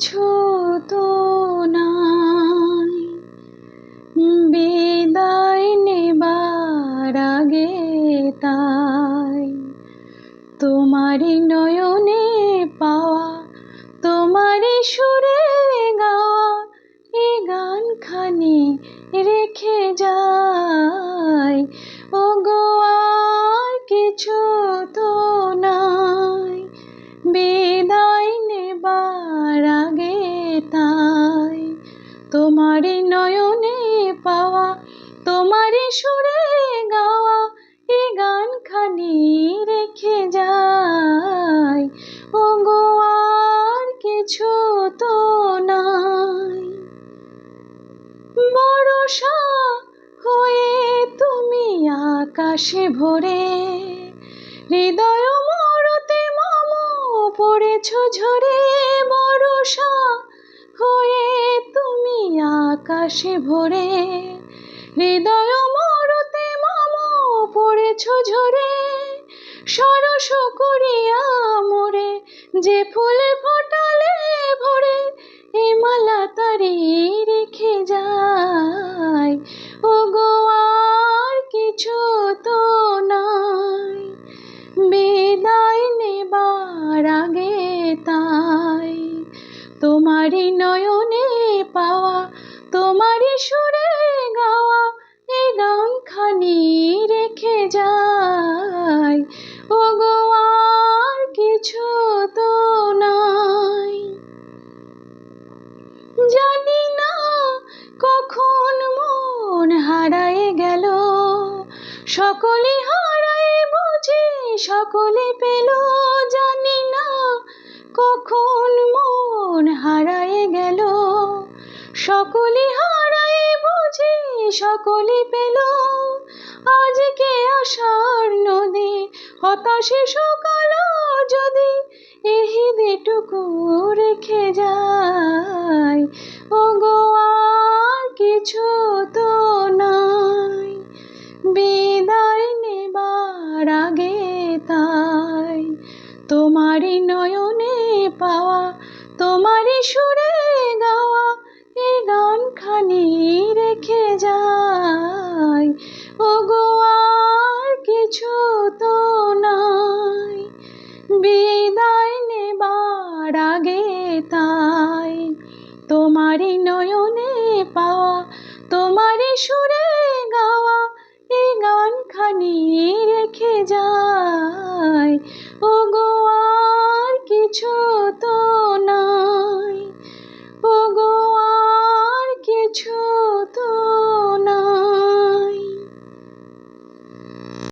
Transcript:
কিছু তো নাই। বিদায় নেবার আগে তাই। তোমারই নয়নে পাওয়া তোমারই সুরে তোমারই নয়নে পাওয়া, তোমারই সুরে গাওয়া এই গানখানি রেখে যাই। ও গো আর কিছু তো নাই। বড়সা হয়ে তুমি আকাশে ভরে, হৃদয় মরতে মম পড়েছ ঝরে। বড়সা হয়ে আকাশে ভরে হৃদয় মরতে মম পড়েছ ঝরে সরস করিয়া মোরে যে ফুল সুরে গাওয়া এই গানখানি রেখে যায় ও গো আর কিছু তো নাই। জানি না কখন মন হারায় গেল। সকলে হারায় বুঝি সকলে পেল। জানি না কখন মন হারায় গেল। সকলে হারায় বুঝি সকলে পেল আজকে আশার নদী হতাশে সকাল যদি এহি দেটুকু রেখে যায় তাই তোমারই নয়নে পাওয়া তোমারই সুরে গাওয়া এই গানখানি রেখে যায়। ও গোয়ার কিছু